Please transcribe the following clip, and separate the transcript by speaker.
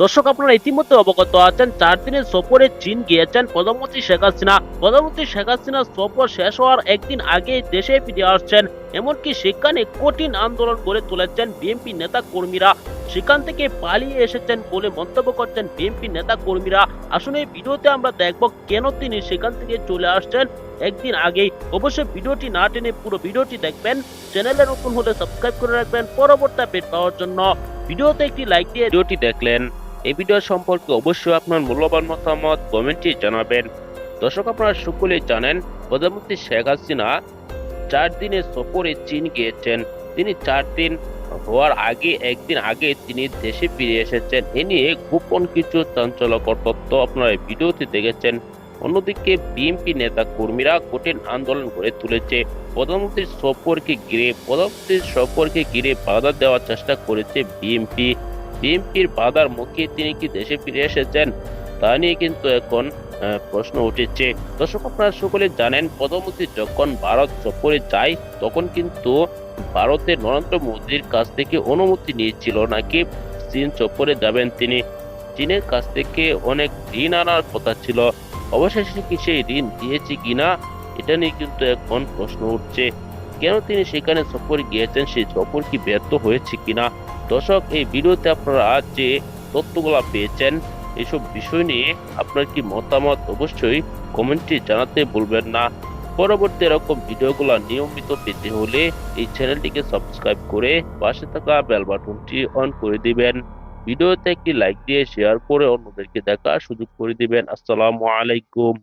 Speaker 1: দর্শক, আপনারা ইতিমধ্যে অবগত আছেন, চার দিনের সফরে চীন গিয়েছেন প্রধানমন্ত্রী শেখ হাসিনা। প্রধানমন্ত্রী শেখ হাসিনার সফর শেষ হওয়ার একদিন আগে দেশে ফিরে আসছেন। এমনকি সেখানে কঠিন আন্দোলন গড়ে তুলেছেন বিএনপি নেতা কর্মীরা সেখান থেকে পালিয়ে এসেছেন বলে মন্তব্য করছেন বিএনপি নেতা কর্মীরা আসলে এই ভিডিওতে আমরা দেখব কেন তিনি সেখান থেকে চলে আসছেন একদিন আগেই। অবশ্যই ভিডিওটি না টেনে পুরো ভিডিওটি দেখবেন। চ্যানেলে নতুন হলে সাবস্ক্রাইব করে রাখবেন পরবর্তী আপডেট পাওয়ার জন্য। ভিডিওতে একটি লাইক দিয়ে ভিডিওটি দেখলেন। এই ভিডিও সম্পর্কে অবশ্যই আপনার মূল্যবান মতামত কমেন্টে জানাবেন। দর্শক, আপনারা সকলেই জানেন, প্রধানমন্ত্রী শেখ হাসিনা চার দিনের সফরে চীন গিয়েছেন। তিনি চার দিন হওয়ার আগে, একদিন আগে তিনি দেশে ফিরে এসেছেন। এ নিয়ে গোপন কিছু চাঞ্চল্যকর তথ্য আপনারা ভিডিওতে দেখেছেন। অন্যদিকে, বিএনপি নেতা কর্মীরা কঠিন আন্দোলন গড়ে তুলেছে। প্রধানমন্ত্রীর সফরকে ঘিরে, প্রধানমন্ত্রীর সফরকে ঘিরে বাধা দেওয়ার চেষ্টা করেছে বিএনপি। বিএনপির বাধার মুখে তিনি কি দেশে ফিরে এসেছেন? তা নিয়ে কিন্তু এখন প্রশ্ন উঠেছে। দর্শক, আপনারা সকলে জানেন প্রধানমন্ত্রী যখন ভারত সফরে যায়, তখন কিন্তু ভারতের নরেন্দ্র মোদীর কাছ থেকে অনুমতি নিয়েছিল নাকি চীন সফরে যাবেন তিনি। চীনের কাছ থেকে অনেক ঋণ আনার কথা ছিল। অবশেষে কি সেই ঋণ দিয়েছে কিনা, এটা নিয়ে কিন্তু এখন প্রশ্ন উঠছে। কেন তিনি সেখানে সফরে গিয়েছেন? সেই সফর কি ব্যর্থ হয়েছে কিনা? দর্শক, এই ভিডিওতে আপনারা যে তথ্যগুলো পেয়েছেন এইসব বিষয় নিয়ে আপনার কি মতামত অবশ্যই কমেন্টে জানাতে ভুলবেন না। পরবর্তী এরকম ভিডিওগুলো নিয়মিত পেতে হলে এই চ্যানেলটিকে সাবস্ক্রাইব করে পাশে থাকা বেল বাটনটি অন করে দিবেন। ভিডিওতে একটি লাইক দিয়ে শেয়ার করে অন্যদেরকে দেখার সুযোগ করে দিবেন। আসসালামু আলাইকুম।